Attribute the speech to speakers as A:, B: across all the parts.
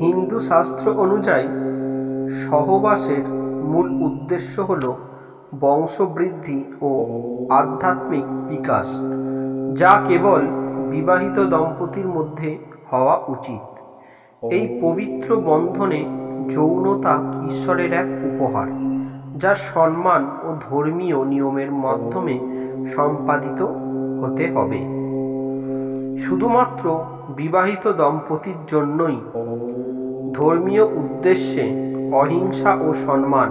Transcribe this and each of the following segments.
A: হিন্দু শাস্ত্র অনুযায়ী, সহবাসের মূল উদ্দেশ্য হল বংশবৃদ্ধি ও আধ্যাত্মিক বিকাশ, যা কেবল বিবাহিত দম্পতির মধ্যে হওয়া উচিত। এই পবিত্র বন্ধনে যৌনতা ঈশ্বরের এক উপহার, যা সম্মান ও ধর্মীয় নিয়মের মাধ্যমে সম্পাদিত হতে হবে। শুধুমাত্র বিবাহিত দম্পতির জন্যই। ধর্মীয় উদ্দেশ্যে অহিংসা ও সম্মান,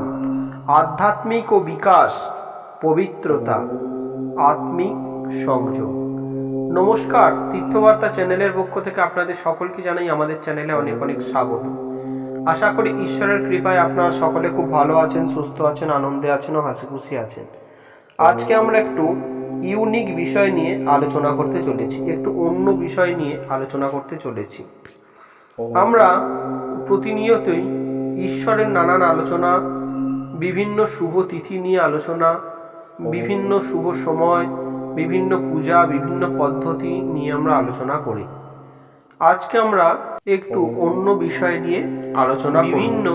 A: আধ্যাত্মিক ও বিকাশ, পবিত্রতা, আত্মিক সংযোগ। নমস্কার, তীর্থবার্তা চ্যানেলের পক্ষ থেকে আপনাদের সকলকে জানাই আমাদের চ্যানেলে অনেক অনেক স্বাগত। আশা করি ঈশ্বরের কৃপায় আপনারা সকলে খুব ভালো আছেন, সুস্থ আছেন, আনন্দে আছেন ও হাসি খুশি আছেন। আজকে আমরা একটু ইউনিক বিষয় নিয়ে আলোচনা করতে চলেছি একটু অন্য বিষয় নিয়ে আলোচনা করতে চলেছি। আমরা প্রতিনিয়তই ঈশ্বরের নানান আলোচনা বিভিন্ন শুভ তিথি নিয়ে আলোচনা বিভিন্ন শুভ সময় বিভিন্ন পূজা বিভিন্ন পদ্ধতি নিয়ে আমরা আলোচনা করি। আজকে আমরা একটু অন্য বিষয় নিয়ে আলোচনা। বিভিন্ন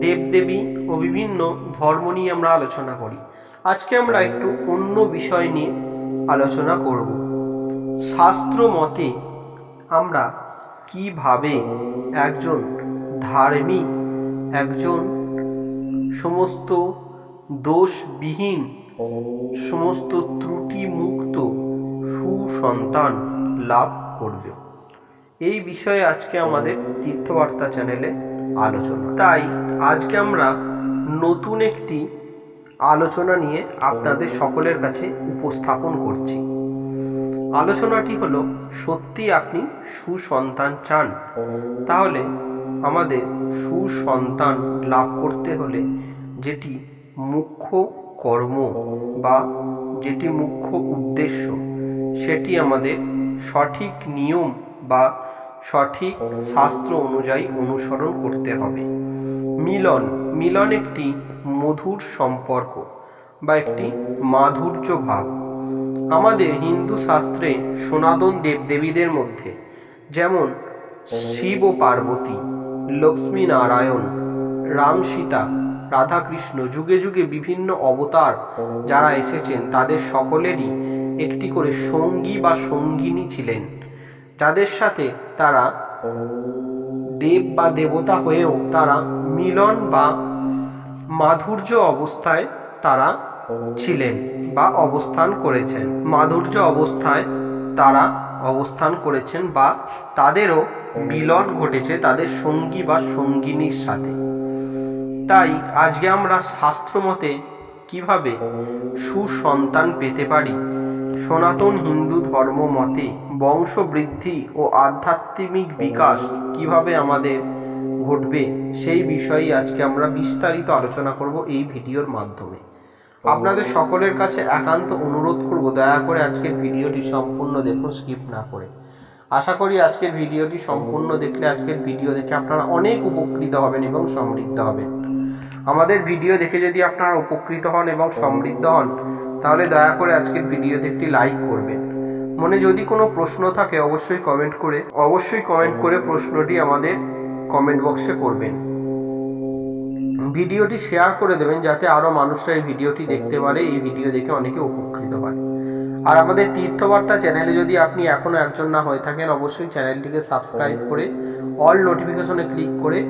A: দেবদেবী ও বিভিন্ন ধর্ম নিয়ে আমরা আলোচনা করি। আজকে আমরা একটু অন্য বিষয় নিয়ে আলোচনা করব। শাস্ত্র মতে আমরা কীভাবে একজন ধার্মিক, একজন সমস্ত দোষবিহীন, সমস্ত ত্রুটি মুক্ত সুসন্তান লাভ করবে। এই বিষয়ে আজকে আমাদের তীর্থবার্তা চ্যানেলে আলোচনা। তাই আজকে আমরা নতুন একটি আলোচনা নিয়ে আপনাদের সকলের কাছে উপস্থাপন করছি। আলোচনাটি হলো, সত্যি আপনি সুসন্তান চান। তাহলে আমাদের সুসন্তান লাভ করতে হলে যেটি মুখ্য কর্ম বা যেটি মুখ্য উদ্দেশ্য, সেটি আমাদের সঠিক নিয়ম বা সঠিক শাস্ত্র অনুযায়ী অনুসরণ করতে হবে। মিলন মিলন একটি মধুর সম্পর্ক বা একটি মাধুর্য ভাব। আমাদের হিন্দু শাস্ত্রে সনাতন দেবদেবীদের মধ্যে যেমন শিব ও পার্বতী, লক্ষ্মী নারায়ণ, রাম সীতা, রাধাকৃষ্ণ যুগে যুগে বিভিন্ন অবতার যারা এসেছেন তাদের সকলেরই একটি করে সঙ্গী বা সঙ্গিনী ছিলেন। যাদের সাথে তারা দেব বা দেবতা হয়েও তারা মিলন বা মাধুর্য অবস্থায় তারা ছিলেন বা অবস্থান করেছেন। মাধুর্য অবস্থায় তারা অবস্থান করেছেন বা তাদেরও মিলন ঘটেছে তাদের সঙ্গী বা সঙ্গিনীর সাথে। তাই আজকে আমরা শাস্ত্র মতে কীভাবে সুসন্তান পেতে পারি? সনাতন হিন্দু ধর্ম মতে বংশবৃদ্ধি ও আধ্যাত্মিক বিকাশ কীভাবে আমাদের ঘটবে, সেই বিষয়ে আজকে আমরা বিস্তারিত আলোচনা করব এই ভিডিওর মাধ্যমে। আপনাদের সকলের কাছে একান্ত অনুরোধ করব, দয়া করে আজকের ভিডিওটি সম্পূর্ণ দেখুন, স্কিপ না করে। আশা করি আজকের ভিডিওটি সম্পূর্ণ দেখলে আজকের ভিডিও দেখে আপনারা অনেক উপকৃত হবেন এবং সমৃদ্ধ হবেন। আমাদের ভিডিও দেখে যদি আপনারা উপকৃত হন এবং সমৃদ্ধ হন, তাহলে দয়া করে আজকের ভিডিওতে একটি লাইক করবেন। মনে যদি কোনো প্রশ্ন থাকে, অবশ্যই কমেন্ট করে, অবশ্যই কমেন্ট করে প্রশ্নটি আমাদের কমেন্ট বক্সে করবেন। ভিডিওটি শেয়ার করে দেবেন যাতে আরও মানুষরা এই ভিডিওটি দেখতে পারে, এই ভিডিও দেখে অনেকে উপকৃত হয়। আর আমাদের তীর্থবার্তা চ্যানেলে যদি আপনি এখনও একজন না হয়ে থাকেন, অবশ্যই চ্যানেলটিকে সাবস্ক্রাইব করে অল নোটিফিকেশনে ক্লিক করে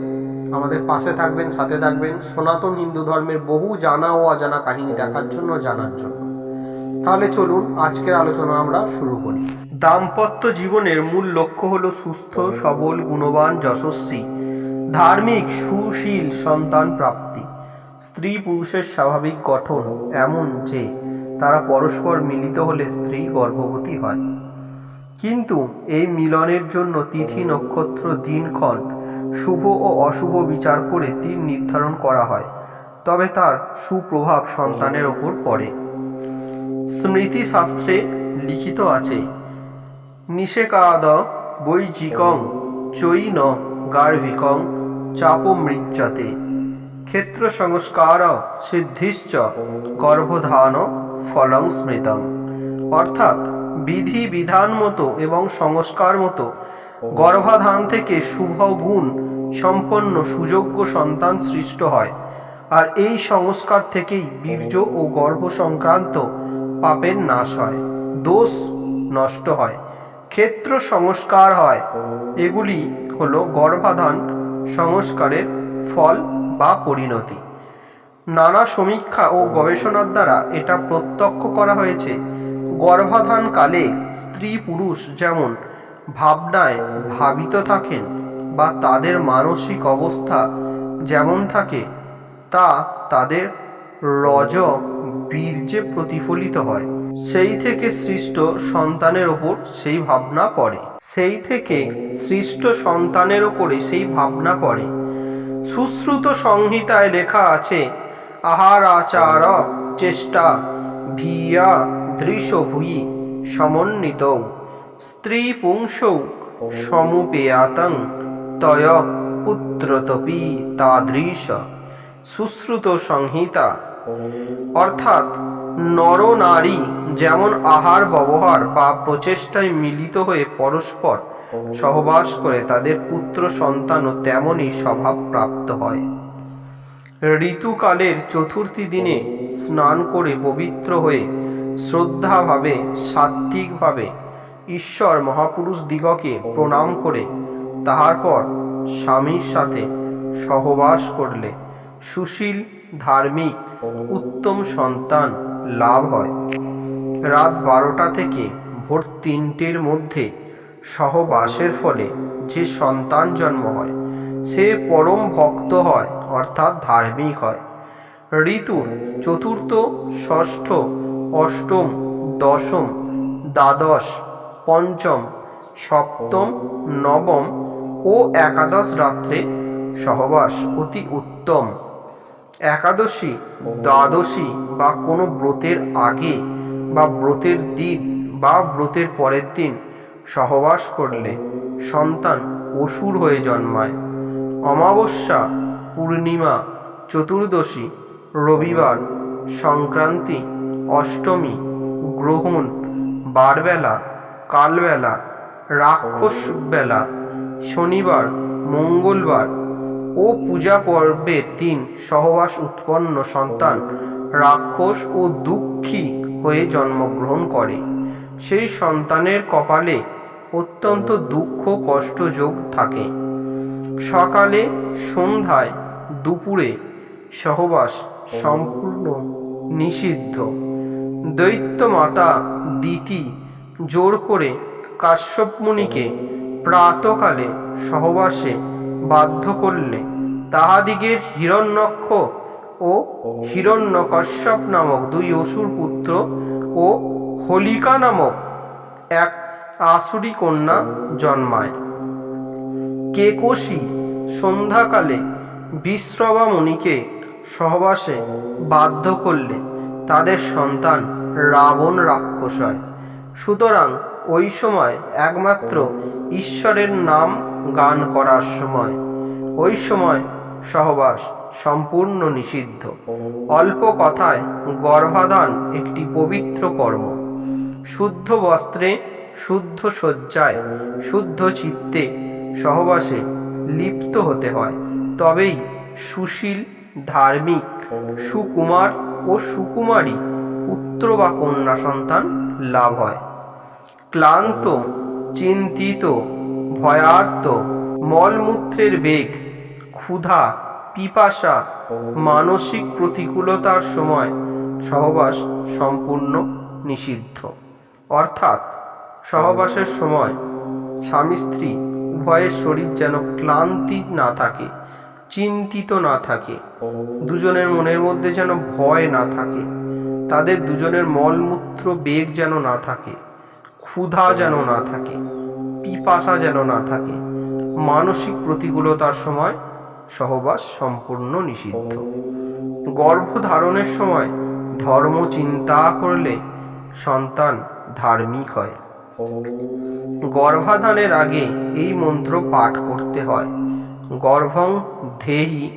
A: আমাদের পাশে থাকবেন, সাথে থাকবেন। সনাতন হিন্দু ধর্মের বহু জানা ও অজানা কাহিনী দেখার জন্য, জানার জন্য। তাহলে চলুন, আজকের আলোচনা আমরা শুরু করি। দাম্পত্য জীবনের মূল লক্ষ্য হল সুস্থ, সবল, গুণবান, যশস্বী, ধার্মিক, সুশীল সন্তান প্রাপ্তি। স্ত্রী পুরুষের স্বাভাবিক গঠন এমন যে, তারা পরস্পর মিলিত হলে স্ত্রী গর্ভবতী হয়। কিন্তু এই মিলনের জন্য তিথি নক্ষত্র দিনক্ষণ শুভ ও অশুভ বিচার করে দিন নির্ধারণ করা হয়, তবে তার সুপ্রভাব সন্তানের ওপর পড়ে। স্মৃতিশাস্ত্রে লিখিত আছে নিষেকাদ বৈজিকং চৈন গার্ভিকং চাপমৃচ্যতে ক্ষেত্র সংস্কার সিদ্ধিশ্চ গর্ভধান ফলং স্মৃতম অর্থাৎ বিধি বিধান মতো এবং সংস্কার মতো গর্ভাধান থেকে শুভ গুণ সম্পন্ন সুযোগ্য সন্তান সৃষ্ট হয়। আর এই সংস্কার থেকেই বীর্য ও গর্ভ সংক্রান্ত পাপের নাশ হয়, দোষ নষ্ট হয়। ক্ষেত্র সংস্কার হয়। এগুলি হলো গর্ভাধান সংস্কারের ফল বা পরিণতি। নানা সমীক্ষা ও গবেষণার দ্বারা এটা প্রত্যক্ষ করা হয়েছে। গর্ভাধান কালে স্ত্রী পুরুষ যেমন ভাবনায় ভাবিত থাকেন বা তাদের মানসিক অবস্থা যেমন থাকে, তা তাদের রজ বীর্যে প্রতিফলিত হয়। সেই থেকে সৃষ্ট সন্তানের ওপর সেই ভাবনা পড়ে। সেই থেকে সৃষ্ট সন্তানের ওপরে সেই ভাবনা পড়ে। সুশ্রুত সংহিতায় লেখা আছে, আহার আচার চেষ্টা ভিয়া দৃশ সমন্বিত। স্ত্রী পুংসৌ সমুপেয়াতং তয় পুত্রতপি তাদৃশ। সুশ্রুত সংহিতা। অর্থাৎ নর নারী যেমন আহার, ব্যবহার বা প্রচেষ্টায় মিলিত হয়ে পরস্পর সহবাস করে তাদের পুত্র সন্তানও তেমনই স্বভাব প্রাপ্ত হয়। ঋতুকালের চতুর্থী দিনে স্নান করে পবিত্র হয়ে শ্রদ্ধাভাবে, সাত্ত্বিকভাবে ঈশ্বর মহাপুরুষ দিগকে প্রণাম করে তাহার পর স্বামীর সাথে সহবাস করলে সুশীল, ধার্মিক, উত্তম সন্তান লাভ হয়। রাত বারোটা থেকে ভোর তিনটের মধ্যে সহবাসের ফলে যে সন্তান জন্ম হয়, সে পরম ভক্ত হয়, অর্থাৎ ধার্মিক হয়। ঋতুর চতুর্থ, ষষ্ঠ, অষ্টম, দশম, দ্বাদশ, পঞ্চম, সপ্তম, নবম ও একাদশ রাত্রে সহবাস অতি উত্তম। একাদশী, দ্বাদশী বা কোনো ব্রতের আগে বা ব্রতের দিন বা ব্রতের পরের দিন সহবাস করলে সন্তান অসুর হয়ে জন্মায়। অমাবস্যা, পূর্ণিমা, চতুর্দশী, রবিবার, সংক্রান্তি, অষ্টমী, গ্রহণ, বারবেলা, কালবেলা রাক্ষস বেলা শনিবার, মঙ্গলবার ও পূজা পর্বের দিন সহবাস উৎপন্ন সন্তান রাক্ষস ও দুঃখী হয়ে জন্মগ্রহণ করে। সেই সন্তানের কপালে অত্যন্ত দুঃখ, কষ্ট যোগ থাকে। সকালে সন্ধ্যায় দুপুরে সহবাস সম্পূর্ণ নিষিদ্ধ। দৈত্য মাতা দিতি জোর করে কাশ্যপ মুনিকে প্রাতকালে সহবাসে বাধ্য করলে তাহাদিগের হিরণ্যক্ষ ও হিরণ্যকশ্যপ নামক দুই অসুর পুত্র ও হোলিকা নামক এক আসুরি কন্যা জন্মায়। কেকশী সন্ধ্যাকালে বিশ্রবা মুনিকে সহবাসে বাধ্য করলে তাদের সন্তান রাবণ রাক্ষস হয়। সুতরাং ওই সময় একমাত্র ঈশ্বরের নাম গান করার সময়। ওই সময় সহবাস সম্পূর্ণ নিষিদ্ধ। অল্প কথায় গর্ভাধান একটি পবিত্র কর্ম। শুদ্ধ বস্ত্রে শুদ্ধ শয্যায় শুদ্ধ চিত্তে সহবাসে লিপ্ত হতে হয়। তবেই সুশীল ধার্মিক সুকুমার ও সুকুমারী পুত্র বা কন্যা সন্তান লাভ হয়। ক্লান্ত চিন্তিত ভয়ার্ত মলমূত্রের বেগ ক্ষুধা পিপাসা, মানসিক প্রতিকূলতার সময় সহবাস সম্পূর্ণ নিষিদ্ধ। অর্থাৎ, সহবাসের সময় স্বামী স্ত্রী উভয়ের শরীর যেন ক্লান্তি না থাকে, চিন্তিত না থাকে, দুজনের মনের মধ্যে যেন ভয় না থাকে, তাদের দুজনের মলমূত্র বেগ যেন না থাকে, ক্ষুধা যেন না থাকে, পিপাসা যেন না থাকে, মানসিক প্রতিকূলতার সময় সহবাস সম্পূর্ণ নিষিদ্ধ। গর্ভধারণের সময় ধর্ম চিন্তা করলে সন্তান ধার্মিক হয়। গর্ভাধানের আগে এই মন্ত্র পাঠ করতে হয়। গর্ভং ধেহি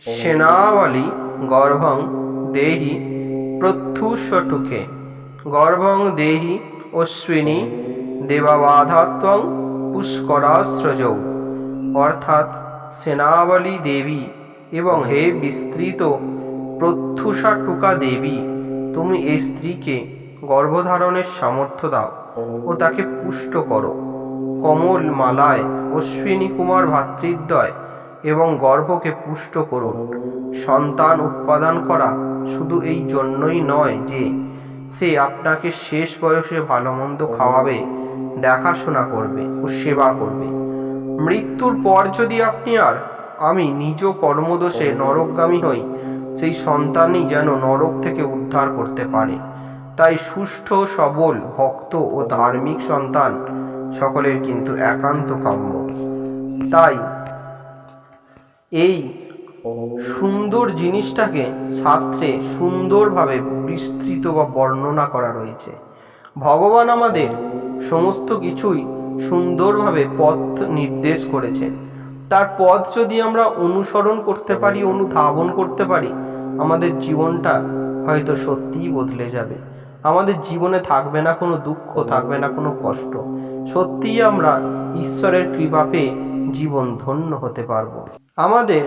A: সেনাবলী, গর্ভং দেহি প্রত্যুষটুকে, গর্ভং দেহি অশ্বিনী দেবাবাধাত্বং পুষ্করাশ্রজৌ। অর্থাৎ সেনাবলী দেবী এবং হে বিস্তৃত প্রত্যুষা টুকা দেবী, তুমি এই স্ত্রীকে গর্ভধারণের সামর্থ্য দাও ও তাকে পুষ্ট করো। কমল মালায় অশ্বিনী কুমার ভাতৃদ্বয় এবং গর্ভকে পুষ্ট করুন। সন্তান উৎপাদন করা শুধু এই জন্যই নয় যে, সে আপনাকে শেষ বয়সে ভালো মন্দ খাওয়াবে, দেখাশোনা করবে ও সেবা করবে। মৃত্যুর পর যদি আপনি আর আমি নিজ কর্মদোষে নরকগামী হই, সেই সন্তানই যেন নরক থেকে উদ্ধার করতে পারে। তাই সুষ্ঠু, সবল, ভক্ত ও ধার্মিক সন্তান সকলের কিন্তু একান্ত কাম্য। তাই এই সুন্দর জিনিসটাকে শাস্ত্রে সুন্দরভাবে বিস্তৃত বা বর্ণনা করা রয়েছে। ভগবান আমাদের সমস্ত কিছুই সুন্দরভাবে পথ নির্দেশ করেছেন তার পথ যদি আমরা অনুসরণ করতে পারি, অনুধাবন করতে পারি, আমাদের জীবনটা হয়তো সত্যিই বদলে যাবে। আমাদের জীবনে থাকবে না কোনো দুঃখ, থাকবে না কোনো কষ্ট। সত্যিই আমরা ঈশ্বরের কৃপা পেয়ে জীবন ধন্য হতে পারব। আমাদের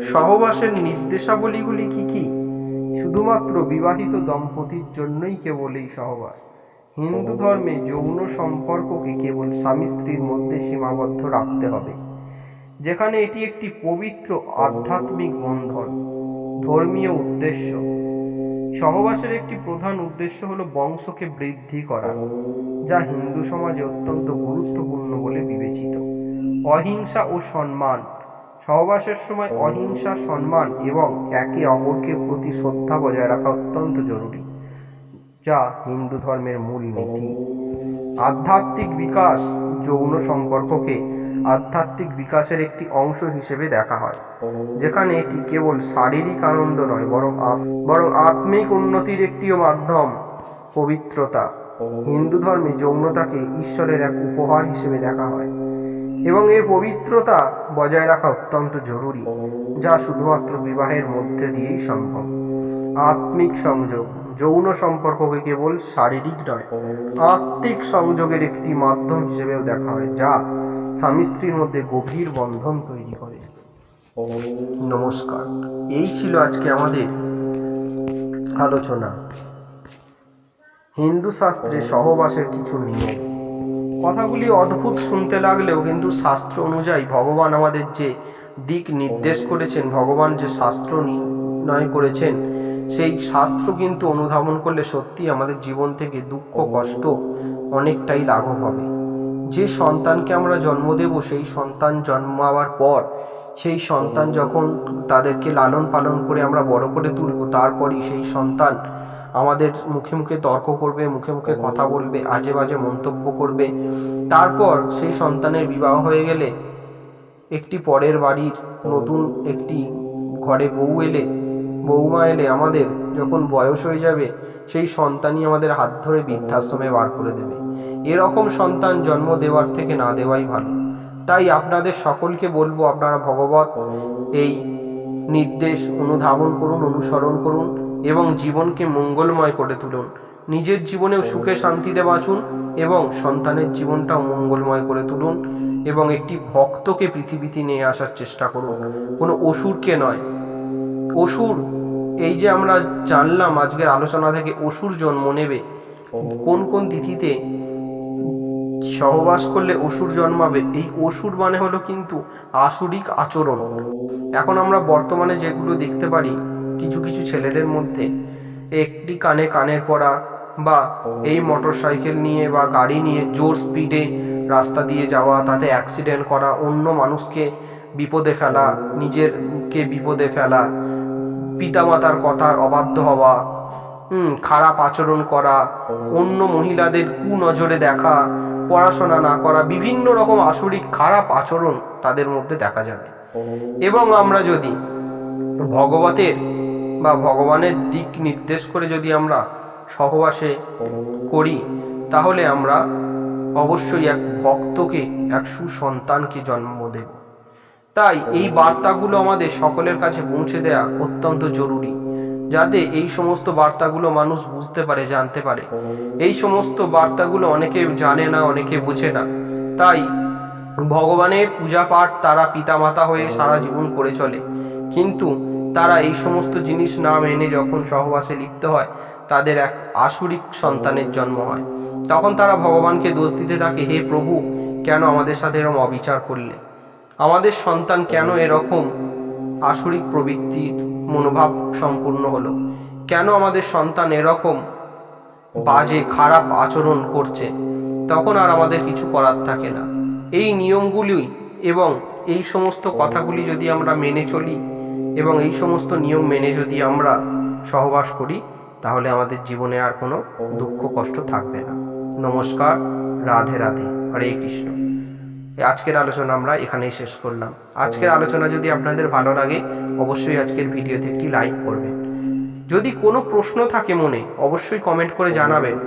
A: সহবাসের নির্দেশাবলীগুলি কি কি? শুধুমাত্র বিবাহিত দম্পতির জন্যই কেবল এই সহবাস। হিন্দু ধর্মে যৌন সম্পর্ককে কেবল স্বামী স্ত্রীর মধ্যে সীমাবদ্ধ রাখতে হবে। যেখানে এটি একটি পবিত্র আধ্যাত্মিক বন্ধন, ধর্মীয় উদ্দেশ্য। সহবাসের একটি প্রধান উদ্দেশ্য হল বংশকে বৃদ্ধি করা, যা হিন্দু সমাজে অত্যন্ত গুরুত্বপূর্ণ বলে বিবেচিত। অহিংসা ও সম্মান, সহবাসের সময় অহিংসা, সম্মান এবং একে অপরকে প্রতি শ্রদ্ধা বজায় রাখা অত্যন্ত জরুরি। যা হিন্দু ধর্মের মূল নীতি। আধ্যাত্মিক বিকাশ যৌন সম্পর্ককে আধ্যাত্মিক বিকাশের একটি অংশ হিসেবে দেখা হয়, যেখানে এটি কেবল শারীরিক আনন্দ নয়, বরং বরং আত্মিক উন্নতির একটিও মাধ্যম, পবিত্রতা। হিন্দু ধর্মে যৌনতাকে ঈশ্বরের এক উপহার হিসেবে দেখা হয়, এবং এর পবিত্রতা বজায় রাখা অত্যন্ত জরুরি, যা শুধুমাত্র বিবাহের মধ্যে দিয়েই সম্ভব। আত্মিক সংযোগ যৌন সম্পর্ককে কেবল শারীরিক নয়, আত্মিক সংযোগের একটি মাধ্যম হিসেবেও দেখা হয়, যা স্বামী স্ত্রীর মধ্যে গভীর বন্ধন তৈরি করে। নমস্কার। এই ছিল আজকে আমাদের আলোচনা। হিন্দু শাস্ত্রে সহবাসের কিছু নিয়ম। কথাগুলি অদ্ভুত শুনতে লাগলেও কিন্তু শাস্ত্র অনুযায়ী ভগবান আমাদের যে দিক নির্দেশ করেছেন, ভগবান যে শাস্ত্র নির্ণয় করেছেন সেই শাস্ত্র কিন্তু অনুধাবন করলে সত্যি আমাদের জীবন থেকে দুঃখ কষ্ট অনেকটাই লাঘব হবে। যে সন্তানকে আমরা জন্ম দেব সেই সন্তান জন্মাবার পর সেই সন্তান যখন তাদেরকে লালন পালন করে আমরা বড় করে তুলব তারপরই সেই সন্তান আমাদের মুখে মুখে তর্ক করবে মুখে মুখে কথা বলবে আজে বাজে মন্তব্য করবে। তারপর সেই সন্তানের বিবাহ হয়ে গেলে একটি পরের বাড়ির নতুন একটি ঘরে বউ এলে বৌমা এলে আমাদের যখন বয়স হয়ে যাবে, সেই সন্তানই আমাদের হাত ধরে বৃদ্ধাশ্রমে বার করে দেবে। এরকম সন্তান জন্ম দেওয়ার থেকে না দেওয়াই ভালো। তাই আপনাদের সকলকে বলব, আপনারা ভগবত এই নির্দেশ অনুধাবন করুন, অনুসরণ করুন এবং জীবনকে মঙ্গলময় করে তুলুন। নিজের জীবনেও সুখে শান্তিতে বাঁচুন এবং সন্তানের জীবনটাও মঙ্গলময় করে তুলুন এবং একটি ভক্তকে পৃথিবীতে নিয়ে আসার চেষ্টা করুন। কোনো অসুরকে নয়, অসুর এই যে আমরা জানলাম আজকের আলোচনা থেকে অসুর জন্ম নেবে কোন কোন তিথিতে সহবাস করলে অসুর জন্মাবে? এই অসুর মানে হলো কিন্তু আসুরিক আচরণ। এখন আমরা বর্তমানে যেগুলো দেখতে পারি কিছু কিছু ছেলেদের মধ্যে একটি কানে কানের পরা বা এই মোটর সাইকেল নিয়ে বা গাড়ি নিয়ে জোর স্পিডে রাস্তা দিয়ে যাওয়া তাতে অ্যাক্সিডেন্ট করা অন্য মানুষকে বিপদে ফেলা নিজেরকে বিপদে ফেলা পিতামাতার কথার অবাধ্য হওয়া, হুম, খারাপ আচরণ করা, অন্য মহিলাদের কুনজরে দেখা, পড়াশোনা না করা, বিভিন্ন রকম আসরিক খারাপ আচরণ তাদের মধ্যে দেখা যাবে। এবং আমরা যদি ভগবতের বা ভগবানের দিক নির্দেশ করে যদি আমরা সহবাসে করি, তাহলে আমরা অবশ্যই এক ভক্তকে, এক সুসন্তানকে জন্ম দেব। তাই এই বার্তাগুলো আমাদের সকলের কাছে পৌঁছে দেওয়া অত্যন্ত জরুরি, যাতে এই সমস্ত বার্তাগুলো মানুষ বুঝতে পারে, জানতে পারে। এই সমস্ত বার্তাগুলো অনেকে জানে না, অনেকে বোঝে না। তাই ভগবানের পূজা পাঠ তারা পিতামাতা হয়ে সারা জীবন করে চলে। কিন্তু তারা এই সমস্ত জিনিস না মেনে যখন সহবাসে লিপ্ত হয়, তাদের এক আসুরিক সন্তানের জন্ম হয়। তখন তারা ভগবানকে দোষ দিতে থাকে, হে প্রভু, কেন আমাদের সাথে এরকম অবিচার করলে? আমাদের সন্তান কেন এরকম আসুরিক প্রবৃত্তির মনোভাব সম্পূর্ণ হলো? কেন আমাদের সন্তান এরকম বাজে, খারাপ আচরণ করছে? তখন আর আমাদের কিছু করার থাকে না। এই নিয়মগুলি এবং এই সমস্ত কথাগুলি যদি আমরা মেনে চলি এবং এই সমস্ত নিয়ম মেনে যদি আমরা সহবাস করি, তাহলে আমাদের জীবনে আর কোনো দুঃখ, কষ্ট থাকবে না। নমস্কার, রাধে রাধে। হরে কৃষ্ণ। আজকের আলোচনা আমরা এখানেই শেষ করলাম। আজকের আলোচনা যদি আপনাদের ভালো লাগে অবশ্যই আজকের ভিডিওতে একটি লাইক করবেন। যদি কোনো প্রশ্ন থাকে মনে অবশ্যই কমেন্ট করে জানাবেন।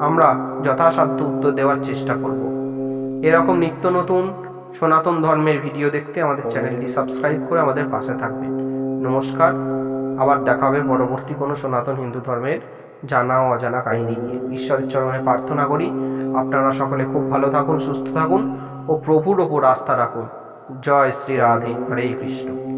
A: আমরা যথাসাধ্য উত্তর দেওয়ার চেষ্টা করব। এরকম নিত্য নতুন সনাতন ধর্মের ভিডিও দেখতে আমাদের চ্যানেলটি সাবস্ক্রাইব করে আমাদের পাশে থাকবেন। নমস্কার আবার দেখা হবে পরবর্তী কোনো সনাতন হিন্দু ধর্মের জানা ও অজানা কাহিনী নিয়ে। ঈশ্বরের চরণে প্রার্থনা করি। আপনারা সকলে খুব ভালো থাকুন সুস্থ থাকুন। ও প্রভুর ওপর আস্থা রাখুন। জয় শ্রী রাধে হরে কৃষ্ণ।